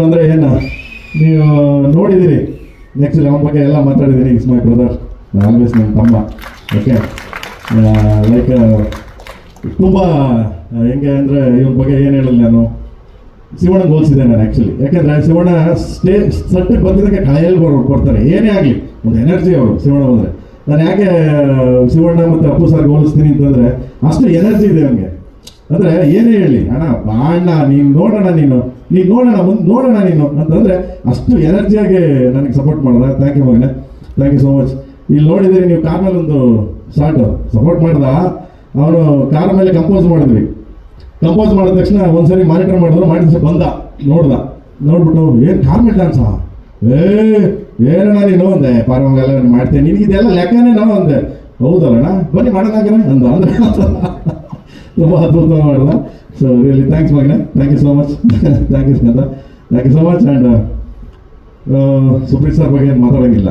ಅಂದ್ರೆ ಏನು? ನೀವು ನೋಡಿದಿರಿ. ನೆಕ್ಸ್ಟ್ ಅವನ ಬಗ್ಗೆ ಎಲ್ಲ ಮಾತಾಡಿದ್ದೀನಿ ಇಸ್ ಮೈ ಬ್ರದರ್ ಆಲ್ವೇಸ್ ನನ್ನ ತಮ್ಮ. ಓಕೆ ಲೈಕ್ ತುಂಬ ಹೆಂಗೆ ಅಂದರೆ ಇವನ ಬಗ್ಗೆ ಏನು ಹೇಳಲಿ ನಾನು. ಶಿವಣ್ಣ ಹೋಲಿಸಿದೆ ನಾನು ಆ್ಯಕ್ಚುಲಿ ಯಾಕೆಂದರೆ ಶಿವಣ್ಣ ಸ್ಟೇ ಸಟ್ಟಿಗೆ ಬಂದಿದ್ದಕ್ಕೆ ಕಾಯಲ್ಲಿ ಬರೋ ಕೊಡ್ತಾರೆ ಏನೇ ಆಗಲಿ, ಒಂದು ಎನರ್ಜಿ ಅವರು ಶಿವಣ್ಣ ಬಂದರೆ. ನಾನು ಯಾಕೆ ಶಿವಣ್ಣ ಮತ್ತು ಅಪ್ಪು ಸರ್ ಹೋಲಿಸ್ತೀನಿ ಅಂತಂದರೆ ಅಷ್ಟು ಎನರ್ಜಿ ಇದೆ ಅವನಿಗೆ ಅಂದರೆ ಏನೇ ಹೇಳಿ, ಅಣ್ಣ ಬಾಣ್ಣ ನೀನು ನೋಡೋಣ ನೀನು ನೀನು ನೋಡೋಣ ಮುಂದೆ ನೋಡೋಣ ನೀನು ಅಂತಂದ್ರೆ ಅಷ್ಟು ಎನರ್ಜಿಯಾಗಿ ನನಗೆ ಸಪೋರ್ಟ್ ಮಾಡಿದ. ಥ್ಯಾಂಕ್ ಯು ಮಗನೇ. ಥ್ಯಾಂಕ್ ಯು ಸೋ ಮಚ್ ಇಲ್ಲಿ ನೋಡಿದ್ರಿ ನೀವು ಕಾರ್ ಮೇಲೆ ಒಂದು ಶಾರ್ಟ್ ಸಪೋರ್ಟ್ ಮಾಡ್ದ? ಅವನು ಕಾರ್ ಮೇಲೆ ಕಂಪೋಸ್ ಮಾಡಿದ್ವಿ. ಕಂಪೋಸ್ ಮಾಡಿದ ತಕ್ಷಣ ಒಂದ್ಸರಿ ಮಾನಿಟರ್ ಮಾಡಿದ್ರು ಮಾಡಿದ ತಕ್ಷಣ ಬಂದ. ನೋಡ್ದ. ನೋಡ್ಬಿಟ್ಟು, ಏನು ಕಾರ್ ಮೇಲೆ ಡ್ಯಾನ್ಸಾ ಏ, ಏನಣ್ಣ ನೀನು? ಅಂದೆ. ಪಾರಮಂಗಲ್ಲ ಮಾಡ್ತೇನೆ. ನಿನಗೆ ಇದೆಲ್ಲ ಲೆಕ್ಕನೇ ನಾವು ಅಂದೆ. ಹೌದಲ್ಲಣ್ಣ. ಬನ್ನಿ ಮಾಡೋಣ ಅಂದ. ಅಂದ್ರೆ ತುಂಬ ಅದ್ಭುತ ಮಾಡಲ್ಲ so really thanks Magane. Thank you so much thank you Skanda thank you so much and Supreeth sir ಬಗ್ಗೆ ಏನು ಮಾತಾಡೋಂಗಿಲ್ಲ.